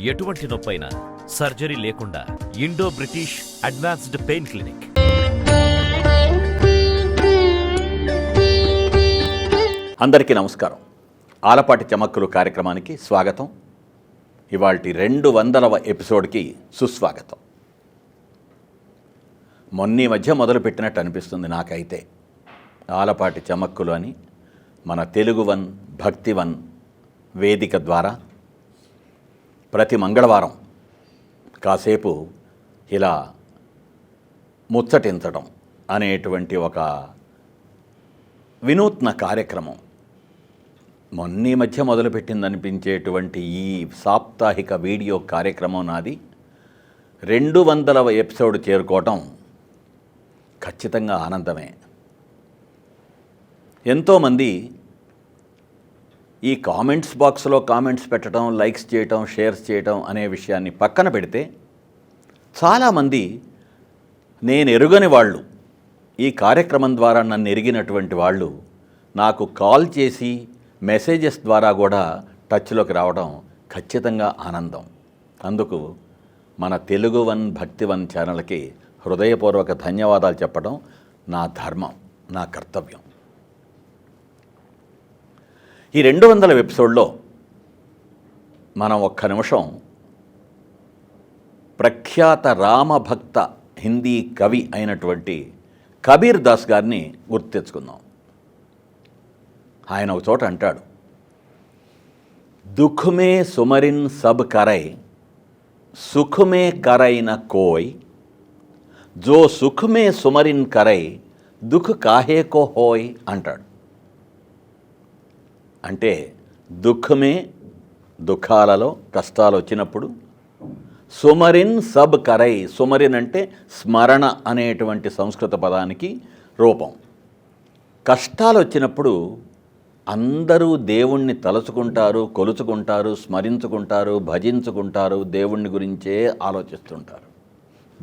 ఎటువంటి నొప్పైనా సర్జరీ లేకుండా Indo British advanced pain clinic. అందరికీ నమస్కారం. ఆలపాటి చమక్కులు కార్యక్రమానికి స్వాగతం. ఇవాల్టి రెండు వందలవ ఎపిసోడ్కి సుస్వాగతం. మొన్నీ మధ్య మొదలుపెట్టినట్టు అనిపిస్తుంది నాకైతే. ఆలపాటి చమక్కులు అని మన తెలుగు వన్ భక్తి వన్ వేదిక ద్వారా ప్రతి మంగళవారం కాసేపు ఇలా ముచ్చటించడం అనేటువంటి ఒక వినూత్న కార్యక్రమం. మొన్నీ మధ్య మొదలుపెట్టిందనిపించేటువంటి ఈ సాప్తాహిక వీడియో కార్యక్రమం నాది. రెండు వందలవ ఎపిసోడ్ చేరుకోవటం ఖచ్చితంగా ఆనందమే. ఎంతోమంది ఈ కామెంట్స్ బాక్స్లో కామెంట్స్ పెట్టడం లైక్స్ చేయటం షేర్స్ చేయటం అనే విషయాన్ని పక్కన పెడితే చాలామంది నేను ఎరుగని వాళ్ళు ఈ కార్యక్రమం ద్వారా నన్ను ఎరిగినటువంటి వాళ్ళు నాకు కాల్ చేసి మెసేజెస్ ద్వారా కూడా టచ్లోకి రావడం ఖచ్చితంగా ఆనందం. అందుకు మన తెలుగు వన్ భక్తి వన్ ఛానల్కి హృదయపూర్వక ధన్యవాదాలు చెప్పడం నా ధర్మం నా కర్తవ్యం. ఈ రెండు వందల ఎపిసోడ్లో మనం ఒక్క నిమిషం ప్రఖ్యాత రామభక్త హిందీ కవి అయినటువంటి కబీర్ దాస్ గారిని గుర్తు తెచ్చుకుందాం ఆయన ఒక చోట అంటాడు దుఃఖమే సుమరిన్ సబ్ కరై సుఖమే కరైన కోయ్ జో సుఖమే సుమరిన్ కరై దుఃఖ్ కాహే కో హోయ్ అంటాడు. అంటే దుఃఖమే దుఃఖాలలో కష్టాలు వచ్చినప్పుడు. సుమరిన్ సబ్ కరై సుమరిన్ అంటే స్మరణ అనేటువంటి సంస్కృత పదానికి రూపం. కష్టాలు వచ్చినప్పుడు అందరూ దేవుణ్ణి తలుచుకుంటారు కొలుచుకుంటారు స్మరించుకుంటారు భజించుకుంటారు దేవుణ్ణి గురించే ఆలోచిస్తుంటారు.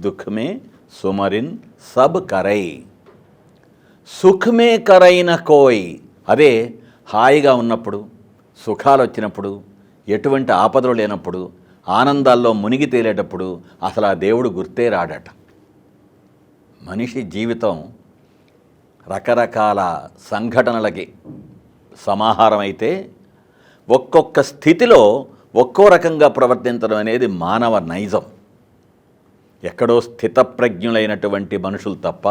దుఃఖమే సుమరిన్ సబ్ కరై. సుఖమే కరైన కోయ్. అదే హాయిగా ఉన్నప్పుడు సుఖాలు వచ్చినప్పుడు ఎటువంటి ఆపదలు లేనప్పుడు ఆనందాల్లో మునిగి తేలేటప్పుడు అసలు ఆ దేవుడు గుర్తే రాడట. మనిషి జీవితం రకరకాల సంఘటనలకి సమాహారం అయితే ఒక్కొక్క స్థితిలో ఒక్కో రకంగా ప్రవర్తించడం అనేది మానవ నైజం. ఎక్కడో స్థితప్రజ్ఞులైనటువంటి మనుషులు తప్ప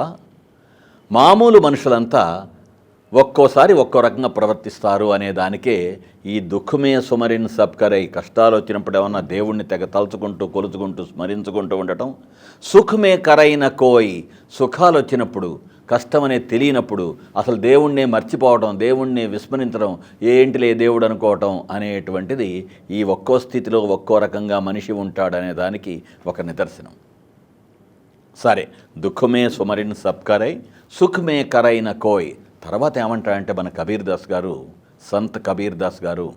మామూలు మనుషులంతా ఒక్కోసారి ఒక్కో రకంగా ప్రవర్తిస్తారు అనే దానికే ఈ దుఃఖమే సుమరిన్ సబ్కరై కష్టాలు వచ్చినప్పుడు ఏమన్నా దేవుణ్ణి తెగ తలుచుకుంటూ కొలుచుకుంటూ స్మరించుకుంటూ ఉండటం? సుఖమే కరైన కోయ్ సుఖాలు వచ్చినప్పుడు కష్టం అనేది తెలియనప్పుడు అసలు దేవుణ్ణే మర్చిపోవడం దేవుణ్ణి విస్మరించడం ఏంటిలే దేవుడు అనుకోవటం అనేటువంటిది ఈ ఒక్కో స్థితిలో ఒక్కో రకంగా మనిషి ఉంటాడనే దానికి ఒక నిదర్శనం. సరే దుఃఖమే సుమరిన్ సబ్కరై సుఖమే కరైన కోయ్. తర్వాత ఏమంటారంటే మన కబీర్ దాస్ గారు సంత్ కబీర్ దాస్ గారు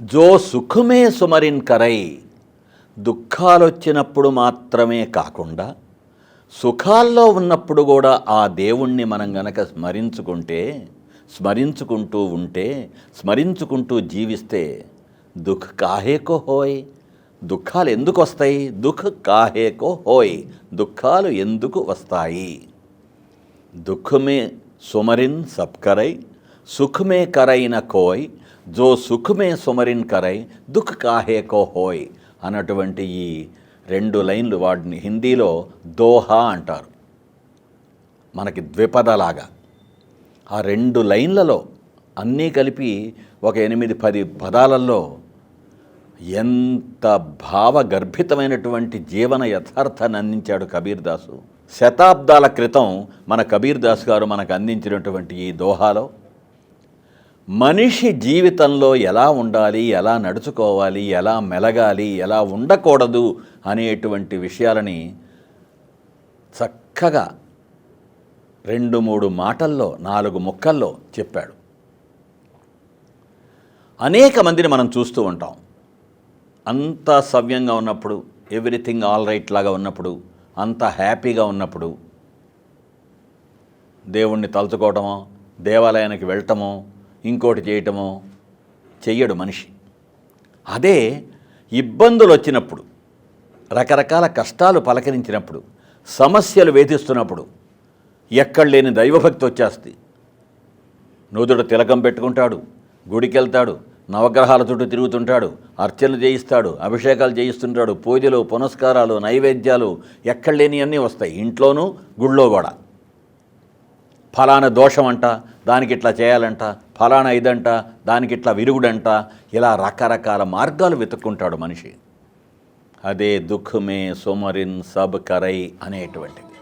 జో సుఖమే సుమరిన్ కరై దుఃఖాలు వచ్చినప్పుడు మాత్రమే కాకుండా సుఖాల్లో ఉన్నప్పుడు కూడా ఆ దేవుణ్ణి మనం గనక స్మరించుకుంటే స్మరించుకుంటూ ఉంటే స్మరించుకుంటూ జీవిస్తే దుఃఖ కాహేకో హోయ్? దుఃఖాలు ఎందుకు వస్తాయి? దుఃఖ కాహేకో హోయ్? దుఃఖాలు ఎందుకు వస్తాయి? దుఃఖమే సుమరిన్ సబ్కరై సుఖమే కరైన కోయ్ జో సుఖమే సుమరిన్ కరై దుఃఖ కాహే కో హోయ్ అన్నటువంటి ఈ రెండు లైన్లు వాటిని హిందీలో దోహా అంటారు. మనకి ద్విపదలాగా. ఆ రెండు లైన్లలో అన్నీ కలిపి ఒక ఎనిమిది పది పదాలలో ఎంత భావగర్భితమైనటువంటి జీవన యథార్థాన్ని అందించాడు కబీర్ దాసు శతాబ్దాల క్రితం మన కబీర్ దాస్ గారు మనకు అందించినటువంటి ఈ దోహాలో మనిషి జీవితంలో ఎలా ఉండాలి ఎలా నడుచుకోవాలి ఎలా మెలగాలి ఎలా ఉండకూడదు అనేటువంటి విషయాలని చక్కగా రెండు మూడు మాటల్లో నాలుగు ముక్కల్లో చెప్పాడు. అనేక మందిని మనం చూస్తూ ఉంటాం. అంతా సవ్యంగా ఉన్నప్పుడు ఎవ్రీథింగ్ ఆల్ రైట్ లాగా ఉన్నప్పుడు అంత హ్యాపీగా ఉన్నప్పుడు దేవుణ్ణి తలుచుకోవటమో దేవాలయానికి వెళ్ళటమో ఇంకోటి చేయటమో చెయ్యడు మనిషి. అదే ఇబ్బందులు వచ్చినప్పుడు రకరకాల కష్టాలు పలకరించినప్పుడు సమస్యలు వేధిస్తున్నప్పుడు ఎక్కడ లేని దైవభక్తి వచ్చేస్తుంది. నూదుడు తిలకం పెట్టుకుంటాడు గుడికి వెళ్తాడు నవగ్రహాల చుట్టూ తిరుగుతుంటాడు అర్చనలు చేయిస్తాడు అభిషేకాలు చేయిస్తుంటాడు పూజలు పునస్కారాలు నైవేద్యాలు ఎక్కడ లేని అన్నీ వస్తాయి. ఇంట్లోనూ గుళ్ళో కూడా. ఫలానా దోషం అంట దానికి ఇట్లా చేయాలంట ఫలానా ఇదంట దానికి ఇట్లా విరుగుడంట ఇలా రకరకాల మార్గాలు వెతుక్కుంటాడు మనిషి. అదే దుఃఖమే సోమరిన్ సబ్ కరై అనేటువంటిది.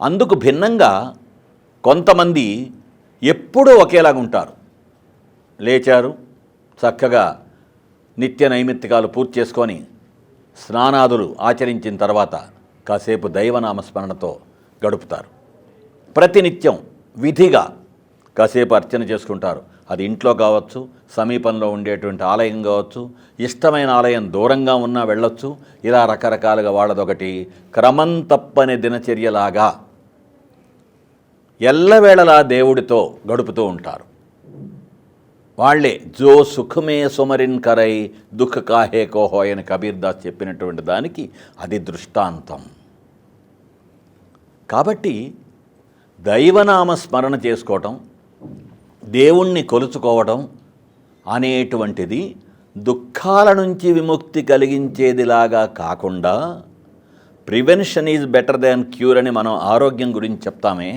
అందుకు భిన్నంగా కొంతమంది ఎప్పుడూ ఒకేలాగా ఉంటారు లేచారు. చక్కగా నిత్య నైమిత్తికాలు పూర్తి చేసుకొని స్నానాదులు ఆచరించిన తర్వాత కాసేపు దైవనామస్మరణతో గడుపుతారు. ప్రతినిత్యం విధిగా కాసేపు అర్చన చేసుకుంటారు. అది ఇంట్లో కావచ్చు సమీపంలో ఉండేటువంటి ఆలయం కావచ్చు ఇష్టమైన ఆలయం దూరంగా ఉన్నా వెళ్ళొచ్చు. ఇలా రకరకాలుగా వాళ్ళదొకటి క్రమం తప్పని దినచర్యలాగా ఎల్లవేళలా దేవుడితో గడుపుతూ ఉంటారు. వాళ్ళే జో సుఖమే సుమరిన్ కరై దుఃఖ కాహే కోహో అని కబీర్ దాస్ చెప్పినటువంటి దానికి అది దృష్టాంతం. కాబట్టి దైవనామ స్మరణ చేసుకోవటం దేవుణ్ణి కొలుచుకోవడం అనేటువంటిది దుఃఖాల నుంచి విముక్తి కలిగించేదిలాగా కాకుండా prevention is better than cure అని మనం ఆరోగ్యం గురించి చెప్తామే.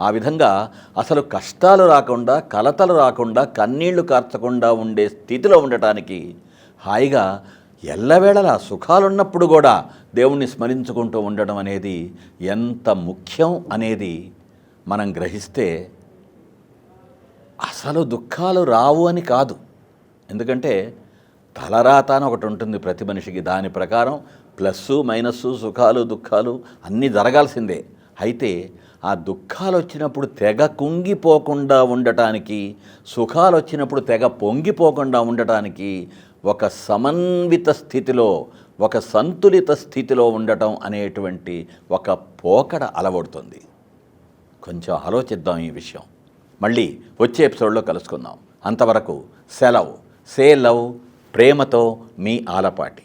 ఆ విధంగా అసలు కష్టాలు రాకుండా కలతలు రాకుండా కన్నీళ్ళు కార్చకుండా ఉండే స్థితిలో ఉండటానికి హాయిగా ఎల్లవేళలా సుఖాలున్నప్పుడు కూడా దేవుణ్ణి స్మరించుకుంటూ ఉండడం అనేది ఎంత ముఖ్యం అనేది మనం గ్రహిస్తే అసలు దుఃఖాలు రావు అని కాదు. ఎందుకంటే తలరాత అని ఒకటి ఉంటుంది ప్రతి మనిషికి. దాని ప్రకారం ప్లస్సు మైనస్సు సుఖాలు దుఃఖాలు అన్నీ జరగాల్సిందే. అయితే ఆ దుఃఖాలు వచ్చినప్పుడు తెగ కుంగిపోకుండా ఉండటానికి సుఖాలు వచ్చినప్పుడు తెగ పొంగిపోకుండా ఉండటానికి ఒక సమన్విత స్థితిలో ఒక సంతులిత స్థితిలో ఉండటం అనేటువంటి ఒక పోకడ అలవడుతుంది. కొంచెం ఆలోచిద్దాం ఈ విషయం. మళ్ళీ వచ్చే ఎపిసోడ్లో కలుసుకుందాం. అంతవరకు సెలవు. సే లవ్ ప్రేమతో మీ ఆలపాటి.